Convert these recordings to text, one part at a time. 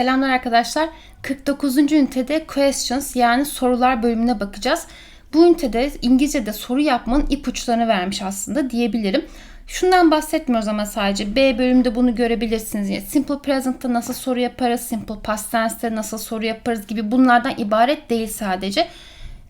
Selamlar arkadaşlar. 49. ünitede questions yani sorular bölümüne bakacağız. Bu ünitede İngilizce'de soru yapmanın ipuçlarını vermiş aslında diyebilirim. Şundan bahsetmiyoruz ama sadece B bölümünde bunu görebilirsiniz. Yani simple present'ta nasıl soru yaparız, simple past tense'te nasıl soru yaparız gibi bunlardan ibaret değil sadece.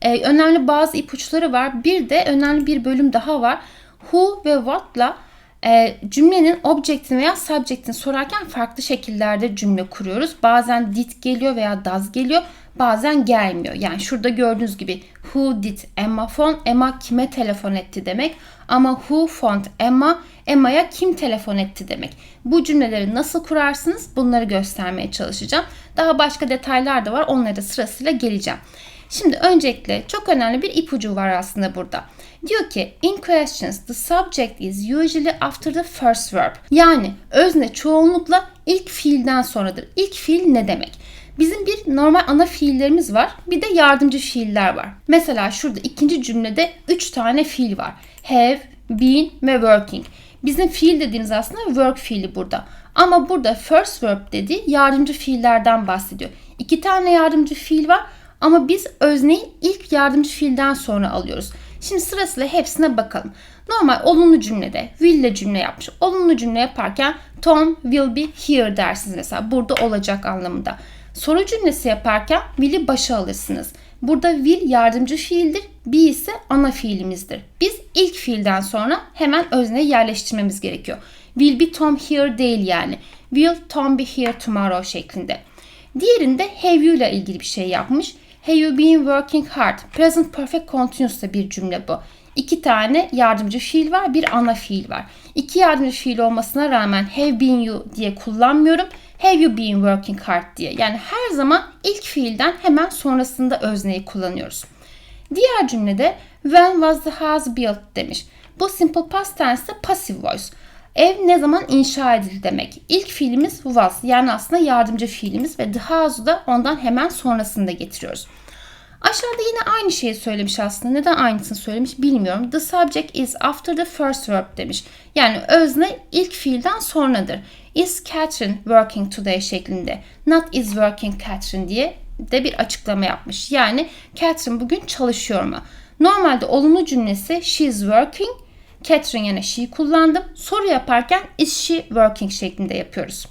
Ee, önemli bazı ipuçları var. Bir de önemli bir bölüm daha var. Who ve what'la e, cümlenin object'ini veya subject'ini sorarken farklı şekillerde cümle kuruyoruz. Bazen did geliyor veya does geliyor. Bazen gelmiyor. Yani şurada gördüğünüz gibi who did Emma phone? Emma kime telefon etti demek. Ama who phoned Emma? Emma'ya kim telefon etti demek. Bu cümleleri nasıl kurarsınız? Bunları göstermeye çalışacağım. Daha başka detaylar da var. Onlara da sırasıyla geleceğim. Şimdi öncelikle çok önemli bir ipucu var aslında burada. Diyor ki in questions the subject is usually after the first verb. Yani özne çoğunlukla ilk fiilden sonradır. İlk fiil ne demek? Bizim bir normal ana fiillerimiz var. Bir de yardımcı fiiller var. Mesela şurada ikinci cümlede 3 tane fiil var. Have, been ve working. Bizim fiil dediğimiz aslında work fiili burada. Ama burada first verb dediği yardımcı fiillerden bahsediyor. İki tane yardımcı fiil var ama biz özneyi ilk yardımcı fiilden sonra alıyoruz. Şimdi sırasıyla hepsine bakalım. Normal olumlu cümlede will ile cümle yapmış. Olumlu cümle yaparken Tom will be here dersiniz mesela. Burada olacak anlamında. Soru cümlesi yaparken will'i başa alırsınız. Burada will yardımcı fiildir. Be ise ana fiilimizdir. Biz ilk fiilden sonra hemen özneyi yerleştirmemiz gerekiyor. Will be Tom here değil yani. Will Tom be here tomorrow şeklinde. Diğerinde have you ile ilgili bir şey yapmış. Have you been working hard? Present perfect continuous da bir cümle bu. İki tane yardımcı fiil var, bir ana fiil var. İki yardımcı fiil olmasına rağmen have been you diye kullanmıyorum. Have you been working hard diye. Yani her zaman ilk fiilden hemen sonrasında özneyi kullanıyoruz. Diğer cümlede when was the house built demiş. Bu simple past tense passive voice. Ev ne zaman inşa edildi demek. İlk fiilimiz was yani aslında yardımcı fiilimiz ve the house'u da ondan hemen sonrasında getiriyoruz. Aşağıda yine aynı şeyi söylemiş aslında. Neden aynısını söylemiş bilmiyorum. The subject is after the first verb demiş. Yani özne ilk fiilden sonradır. Is Catherine working today şeklinde. Not is working Catherine diye de bir açıklama yapmış. Yani Catherine bugün çalışıyor mu? Normalde olumlu cümlesi she is working Catherine yerine she kullandım. Soru yaparken is she working şeklinde yapıyoruz.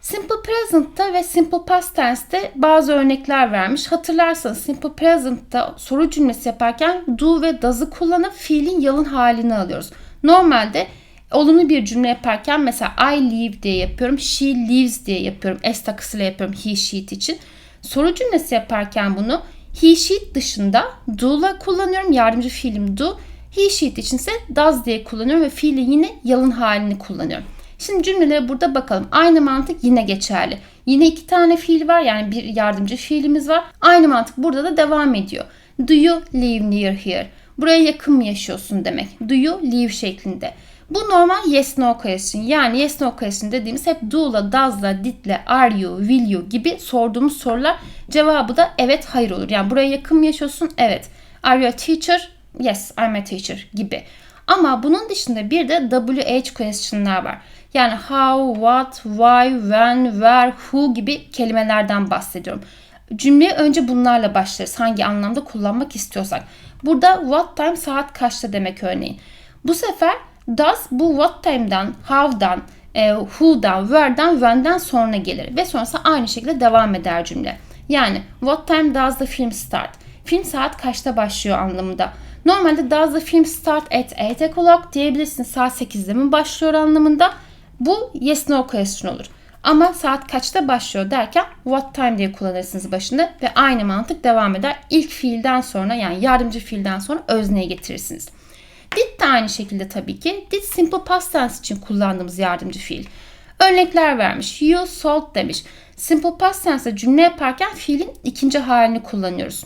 Simple Present'ta ve Simple Past Tense'te bazı örnekler vermiş. Hatırlarsanız Simple Present'ta soru cümlesi yaparken do ve does'ı kullanıp fiilin yalın halini alıyoruz. Normalde olumlu bir cümle yaparken mesela I live diye yapıyorum, she lives diye yapıyorum, s takısıyla yapıyorum he, she için. Soru cümlesi yaparken bunu he, she dışında do'la kullanıyorum. Yardımcı fiilim do He sheet için ise does diye kullanıyorum ve fiili yine yalın halini kullanıyorum. Şimdi cümlelere burada bakalım. Aynı mantık yine geçerli. Yine iki tane fiil var yani bir yardımcı fiilimiz var. Aynı mantık burada da devam ediyor. Do you live near here? Buraya yakın mı yaşıyorsun demek. Do you live şeklinde. Bu normal yes no question. Yani yes no question dediğimiz hep do'la, does'la, did'le, are you, will you gibi sorduğumuz sorular cevabı da evet hayır olur. Yani buraya yakın mı yaşıyorsun? Evet. Are you a teacher? Yes I'm a teacher gibi. Ama bunun dışında bir de WH question'lar var. Yani how, what, why, when, where, who gibi kelimelerden bahsediyorum. Cümleye önce bunlarla başlarız hangi anlamda kullanmak istiyorsak. Burada what time saat kaçta demek örneğin. Bu sefer does bu what time'dan, how'dan, e, who'dan, where'dan, when'den sonra gelir. Ve sonrasında aynı şekilde devam eder cümle. Yani what time does the film start? Film saat kaçta başlıyor anlamında. Normalde does the film start at 8 o'clock diyebilirsiniz. Saat 8'de mi başlıyor anlamında. Bu yes no question olur. Ama saat kaçta başlıyor derken what time diye kullanırsınız başında ve aynı mantık devam eder. İlk fiilden sonra yani yardımcı fiilden sonra özneye getirirsiniz. Did de aynı şekilde tabii ki. Did simple past tense için kullandığımız yardımcı fiil. Örnekler vermiş. You sold demiş. Simple past tense cümle yaparken fiilin ikinci halini kullanıyoruz.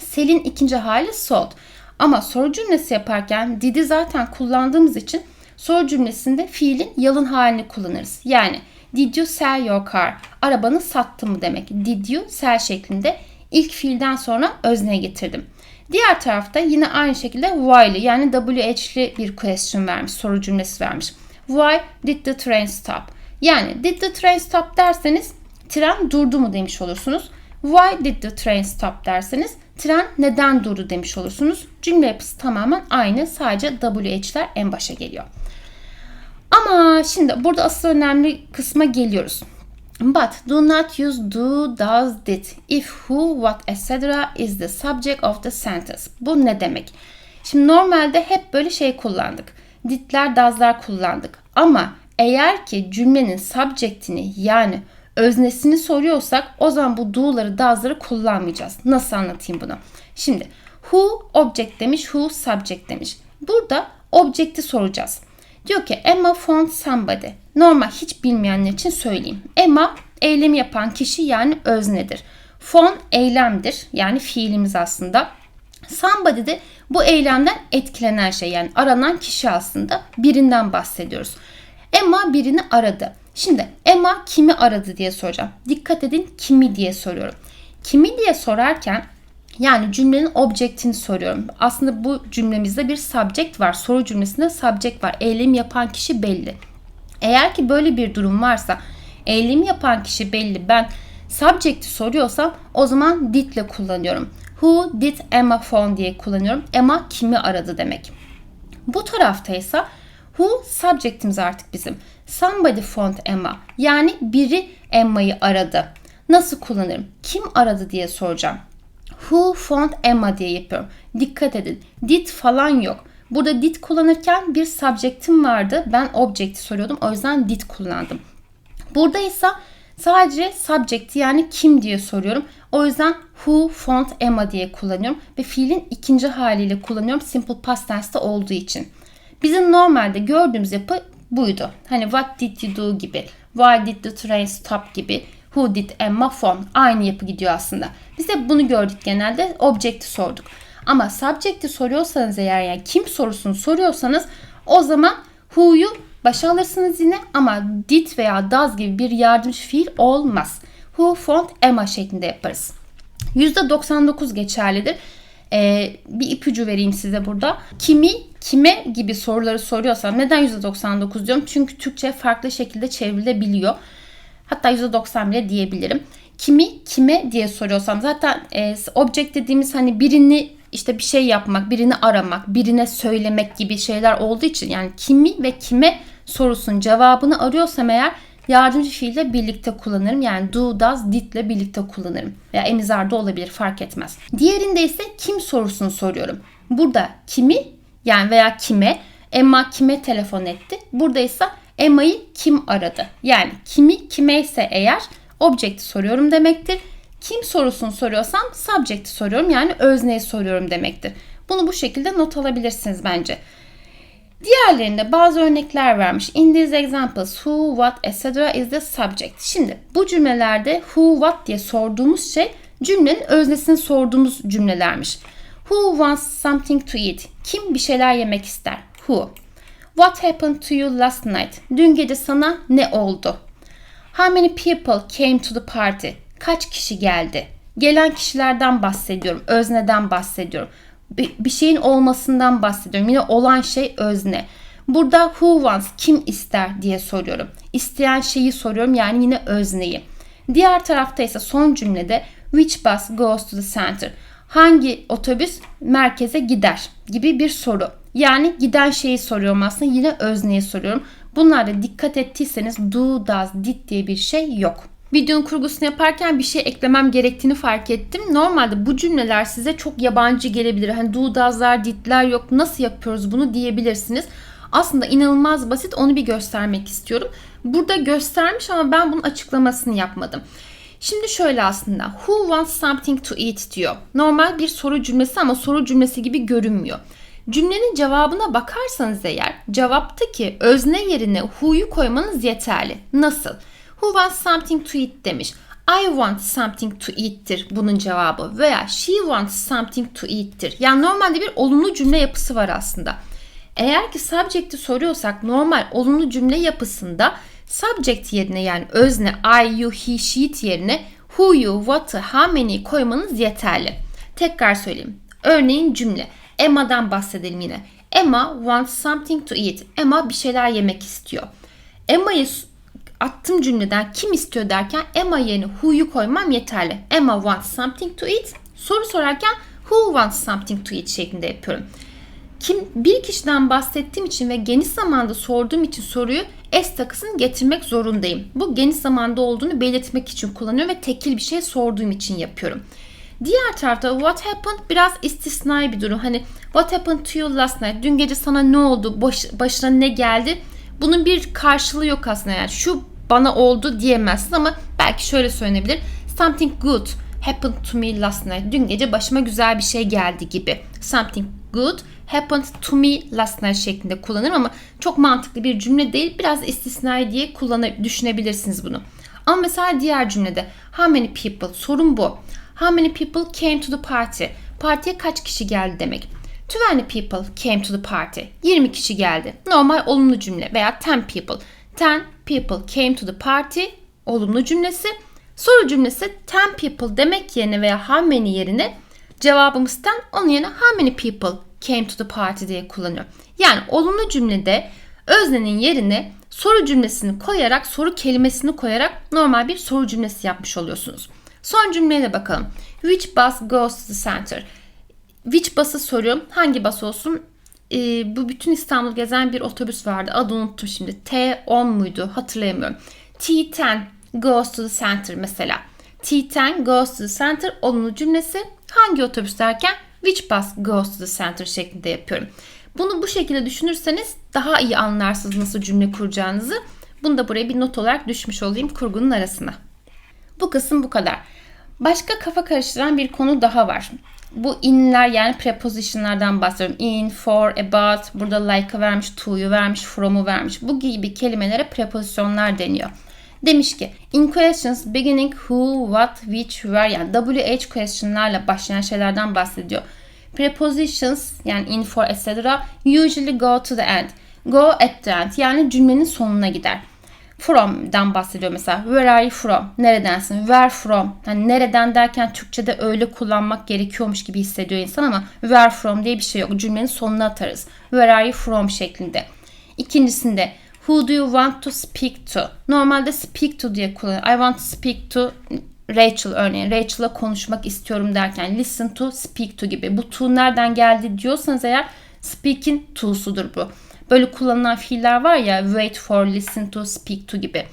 Sel'in ikinci hali sold. Ama soru cümlesi yaparken did'i zaten kullandığımız için soru cümlesinde fiilin yalın halini kullanırız. Yani did you sell your car? Arabanı sattın mı demek. Did you sell şeklinde ilk fiilden sonra özneye getirdim. Diğer tarafta yine aynı şekilde why'li yani WH'li bir question vermiş, soru cümlesi vermiş. Why did the train stop? Yani did the train stop derseniz tren durdu mu demiş olursunuz. Why did the train stop derseniz tren neden durdu demiş olursunuz. Cümle yapısı tamamen aynı. Sadece WH'ler en başa geliyor. Ama şimdi burada asıl önemli kısma geliyoruz. But do not use do, does, did if who, what, etc. is the subject of the sentence. Bu ne demek? Şimdi normalde hep böyle şey kullandık. Did'ler, does'lar kullandık. Ama eğer ki cümlenin subject'ini yani öznesini soruyorsak o zaman bu do'ları, does'ları kullanmayacağız. Nasıl anlatayım bunu? Şimdi who object demiş, who subject demiş. Burada object'i soracağız. Diyor ki Emma found somebody. Normal hiç bilmeyenler için söyleyeyim. Emma eylemi yapan kişi yani öznedir. Found eylemdir yani fiilimiz aslında. Somebody de bu eylemden etkilenen şey yani aranan kişi aslında birinden bahsediyoruz. Emma birini aradı. Şimdi Emma kimi aradı diye soracağım. Dikkat edin kimi diye soruyorum. Kimi diye sorarken yani cümlenin objectini soruyorum. Aslında bu cümlemizde bir subject var. Soru cümlesinde subject var. Eylem yapan kişi belli. Eğer ki böyle bir durum varsa eylem yapan kişi belli. Ben subject'i soruyorsam o zaman did ile kullanıyorum. Who did Emma phone diye kullanıyorum. Emma kimi aradı demek. Bu tarafta ise who subject'imiz artık bizim. Somebody phoned Emma. Yani biri Emma'yı aradı. Nasıl kullanırım? Kim aradı diye soracağım. Who phoned Emma diye yapıyorum. Dikkat edin. Did falan yok. Burada did kullanırken bir subject'im vardı. Ben object'i soruyordum. O yüzden did kullandım. Burada ise sadece subject yani kim diye soruyorum. O yüzden who phoned Emma diye kullanıyorum. Ve fiilin ikinci haliyle kullanıyorum. Simple past tense'te olduğu için. Bizim normalde gördüğümüz yapı buydu. Hani what did you do gibi. Why did the train stop gibi. Who did Emma phone? Aynı yapı gidiyor aslında. Biz de bunu gördük genelde. Object'i sorduk. Ama subject'i soruyorsanız eğer yani kim sorusunu soruyorsanız o zaman who'yu başa alırsınız yine ama did veya does gibi bir yardımcı fiil olmaz. Who phoned Emma şeklinde yaparız. %99 geçerlidir. Ee, bir ipucu vereyim size burada. Kimi, kime gibi soruları soruyorsam neden %99 diyorum? Çünkü Türkçe farklı şekilde çevrilebiliyor. Hatta %90 bile diyebilirim. Kimi, kime diye soruyorsam zaten e, object dediğimiz hani birini işte bir şey yapmak, birini aramak, birine söylemek gibi şeyler olduğu için yani kimi ve kime sorusunun cevabını arıyorsam eğer yardımcı fiille birlikte kullanırım. Yani do, does, did ile birlikte kullanırım. Veya emizarda olabilir fark etmez. Diğerinde ise kim sorusunu soruyorum. Burada kimi yani veya kime Emma kime telefon etti. Burada ise Emma'yı kim aradı? Yani kimi kime ise eğer object'i soruyorum demektir. Kim sorusunu soruyorsam subject'i soruyorum yani özneyi soruyorum demektir. Bunu bu şekilde not alabilirsiniz bence. Diğerlerinde bazı örnekler vermiş. In these examples who, what, etc. is the subject. Şimdi bu cümlelerde who, what diye sorduğumuz şey cümlenin öznesini sorduğumuz cümlelermiş. Who wants something to eat? Kim bir şeyler yemek ister? Who. What happened to you last night? Dün gece sana ne oldu? How many people came to the party? Kaç kişi geldi? Gelen kişilerden bahsediyorum. Özneden bahsediyorum. Bir şeyin olmasından bahsediyorum. Yine olan şey özne. Burada who wants kim ister diye soruyorum. İsteyen şeyi soruyorum yani yine özneyi. Diğer tarafta ise son cümlede which bus goes to the center? Hangi otobüs merkeze gider gibi bir soru. Yani giden şeyi soruyorum aslında yine özneyi soruyorum. Bunlarda dikkat ettiyseniz do, does, did diye bir şey yok. Videonun kurgusunu yaparken bir şey eklemem gerektiğini fark ettim. Normalde bu cümleler size çok yabancı gelebilir. Hani do, does'lar, did'ler yok. Nasıl yapıyoruz bunu diyebilirsiniz. Aslında inanılmaz basit. Onu bir göstermek istiyorum. Burada göstermiş ama ben bunun açıklamasını yapmadım. Şimdi şöyle aslında who wants something to eat diyor. Normal bir soru cümlesi ama soru cümlesi gibi görünmüyor. Cümlenin cevabına bakarsanız eğer cevaptaki özne yerine who'yu koymanız yeterli. Nasıl? Who wants something to eat demiş. I want something to eat'tir bunun cevabı veya she wants something to eat'tir. Yani normalde bir olumlu cümle yapısı var aslında. Eğer ki subject'i soruyorsak normal olumlu cümle yapısında subject yerine yani özne I, you, he, she yerine who, you, what'ı, how many koymanız yeterli. Tekrar söyleyeyim. Örneğin cümle. Emma'dan bahsedelim yine. Emma wants something to eat. Emma bir şeyler yemek istiyor. Emma'yı attığım cümleden kim istiyor derken Emma yerine who'yu koymam yeterli. Emma wants something to eat. Soru sorarken who wants something to eat şeklinde yapıyorum. Kim bir kişiden bahsettiğim için ve geniş zamanda sorduğum için soruyu s takısını getirmek zorundayım. Bu geniş zamanda olduğunu belirtmek için kullanıyorum ve tekil bir şey sorduğum için yapıyorum. Diğer tarafta what happened biraz istisnai bir durum. Hani what happened to you last night? Dün gece sana ne oldu? Baş, başına ne geldi? Bunun bir karşılığı yok aslında yani. Şu bana oldu diyemezsin ama belki şöyle söylenebilir. Something good happened to me last night. Dün gece başıma güzel bir şey geldi gibi. Something good happened to me last night şeklinde kullanırım ama çok mantıklı bir cümle değil. Biraz istisnai diye kullanıp düşünebilirsiniz bunu. Ama mesela diğer cümlede how many people sorun bu. How many people came to the party? Partiye kaç kişi geldi demek. 20 people came to the party. 20 kişi geldi. Normal olumlu cümle veya 10 people. 10 people came to the party olumlu cümlesi. Soru cümlesi 10 people demek yerine veya how many yerine cevabımız 10 onun yerine how many people came to the party diye kullanıyor. Yani olumlu cümlede öznenin yerine soru cümlesini koyarak, soru kelimesini koyarak normal bir soru cümlesi yapmış oluyorsunuz. Son cümleye de bakalım. Which bus goes to the center? Which bus'ı soruyorum. Hangi bus olsun? Ee, bu bütün İstanbul gezen bir otobüs vardı. Adı unuttum şimdi. T10 muydu? Hatırlayamıyorum. T10 goes to the center mesela. T10 goes to the center olumlu cümlesi. Hangi otobüs derken which bus goes to the center şeklinde yapıyorum. Bunu bu şekilde düşünürseniz daha iyi anlarsınız nasıl cümle kuracağınızı. Bunu da buraya bir not olarak düşmüş olayım kurgunun arasına. Bu kısım bu kadar. Başka kafa karıştıran bir konu daha var. Bu inler yani prepositionlardan bahsediyorum. In, for, about, burada like'ı vermiş, to'yu vermiş, from'u vermiş. Bu gibi kelimelere prepozisyonlar deniyor. Demiş ki in questions beginning who, what, which, where yani WH questionlarla başlayan şeylerden bahsediyor. Prepositions yani in, for, etc. usually go to the end. Go at the end yani cümlenin sonuna gider from'dan bahsediyor mesela. Where are you from? Neredensin? Where from? Yani nereden derken Türkçe'de öyle kullanmak gerekiyormuş gibi hissediyor insan ama where from diye bir şey yok. Cümlenin sonuna atarız. Where are you from şeklinde. İkincisinde who do you want to speak to? Normalde speak to diye kullanıyor. I want to speak to Rachel örneğin. Rachel'la konuşmak istiyorum derken listen to, speak to gibi. Bu to nereden geldi diyorsanız eğer speaking to'sudur bu böyle kullanılan fiiller var ya wait for, listen to, speak to gibi.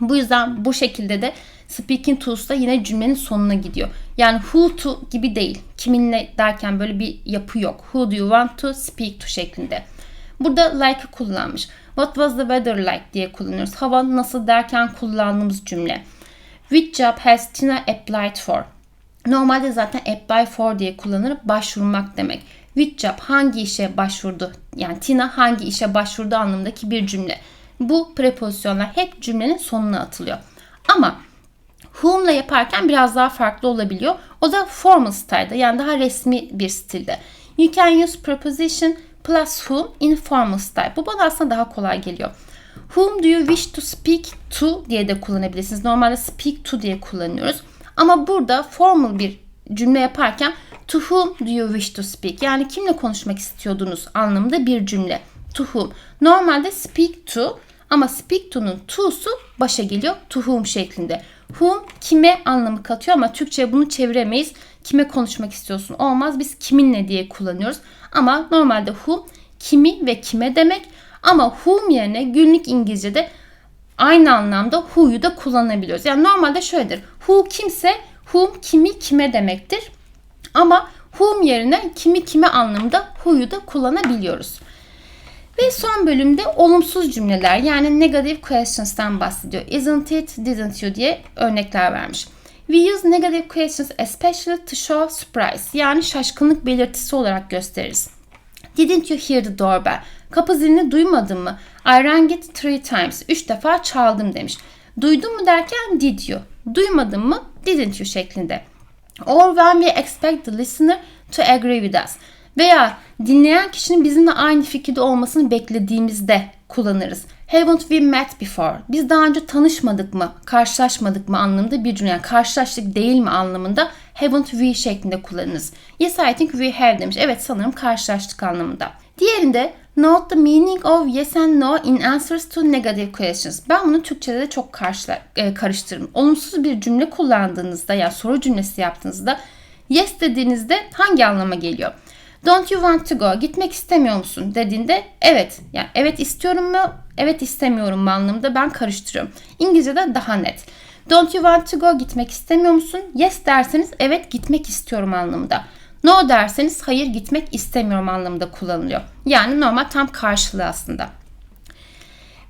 Bu yüzden bu şekilde de speaking to'su da yine cümlenin sonuna gidiyor. Yani who to gibi değil. Kiminle derken böyle bir yapı yok. Who do you want to speak to şeklinde. Burada like'ı kullanmış. What was the weather like diye kullanıyoruz. Hava nasıl derken kullandığımız cümle. Which job has Tina applied for? Normalde zaten apply for diye kullanır. Başvurmak demek which job hangi işe başvurdu? Yani Tina hangi işe başvurdu anlamındaki bir cümle. Bu prepozisyonlar hep cümlenin sonuna atılıyor. Ama whom'la yaparken biraz daha farklı olabiliyor. O da formal style'da yani daha resmi bir stilde. You can use preposition plus whom in formal style. Bu bana aslında daha kolay geliyor. Whom do you wish to speak to diye de kullanabilirsiniz. Normalde speak to diye kullanıyoruz. Ama burada formal bir cümle yaparken To whom do you wish to speak? Yani kimle konuşmak istiyordunuz anlamında bir cümle. To whom. Normalde speak to ama speak to'nun to'su başa geliyor. To whom şeklinde. Whom kime anlamı katıyor ama Türkçe'ye bunu çeviremeyiz. Kime konuşmak istiyorsun? Olmaz. Biz kiminle diye kullanıyoruz. Ama normalde whom kimi ve kime demek. Ama whom yerine günlük İngilizce'de aynı anlamda who'yu da kullanabiliyoruz. Yani normalde şöyledir. Who kimse whom kimi kime demektir. Ama whom yerine kimi kime anlamında who'yu da kullanabiliyoruz. Ve son bölümde olumsuz cümleler yani negative questions'tan bahsediyor. Isn't it, didn't you diye örnekler vermiş. We use negative questions especially to show surprise yani şaşkınlık belirtisi olarak gösteririz. Didn't you hear the doorbell? Kapı zilini duymadın mı? I rang it three times. Üç defa çaldım demiş. Duydun mu derken did you. Duymadın mı? Didn't you şeklinde. Or when we expect the listener to agree with us. Veya dinleyen kişinin bizimle aynı fikirde olmasını beklediğimizde kullanırız. Haven't we met before? Biz daha önce tanışmadık mı, karşılaşmadık mı anlamında bir cümle. Yani karşılaştık değil mi anlamında haven't we şeklinde kullanırız. Yes I think we have demiş. Evet sanırım karşılaştık anlamında. Diğerinde Note the meaning of yes and no in answers to negative questions. Ben bunu Türkçe'de de çok karşıla, e, karıştırırım. Olumsuz bir cümle kullandığınızda ya yani soru cümlesi yaptığınızda yes dediğinizde hangi anlama geliyor? Don't you want to go? Gitmek istemiyor musun? dediğinde evet. Yani evet istiyorum mu? Evet istemiyorum anlamında ben karıştırıyorum. İngilizce'de daha net. Don't you want to go? Gitmek istemiyor musun? Yes derseniz evet gitmek istiyorum anlamında. No derseniz hayır gitmek istemiyorum anlamında kullanılıyor. Yani normal tam karşılığı aslında.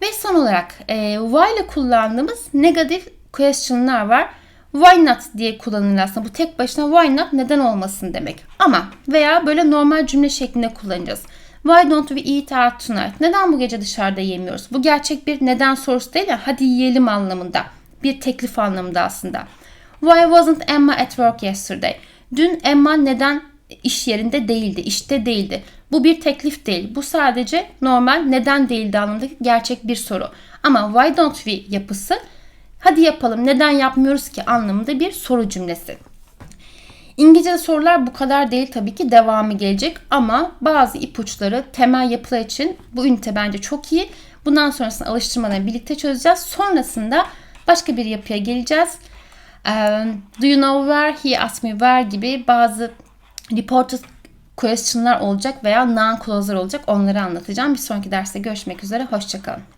Ve son olarak e, why ile kullandığımız negative question'lar var. Why not diye kullanılır aslında. Bu tek başına why not neden olmasın demek. Ama veya böyle normal cümle şeklinde kullanacağız. Why don't we eat out tonight? Neden bu gece dışarıda yemiyoruz? Bu gerçek bir neden sorusu değil ya hadi yiyelim anlamında. Bir teklif anlamında aslında. Why wasn't Emma at work yesterday? Dün Emma neden iş yerinde değildi, işte değildi. Bu bir teklif değil. Bu sadece normal neden değildi anlamındaki gerçek bir soru. Ama why don't we yapısı hadi yapalım neden yapmıyoruz ki anlamında bir soru cümlesi. İngilizce sorular bu kadar değil tabii ki devamı gelecek ama bazı ipuçları temel yapılar için bu ünite bence çok iyi. Bundan sonrasında alıştırmalarını birlikte çözeceğiz. Sonrasında başka bir yapıya geleceğiz. do you know where? He asked me where gibi bazı reported question'lar olacak veya non-closer olacak. Onları anlatacağım. Bir sonraki derste görüşmek üzere. Hoşçakalın.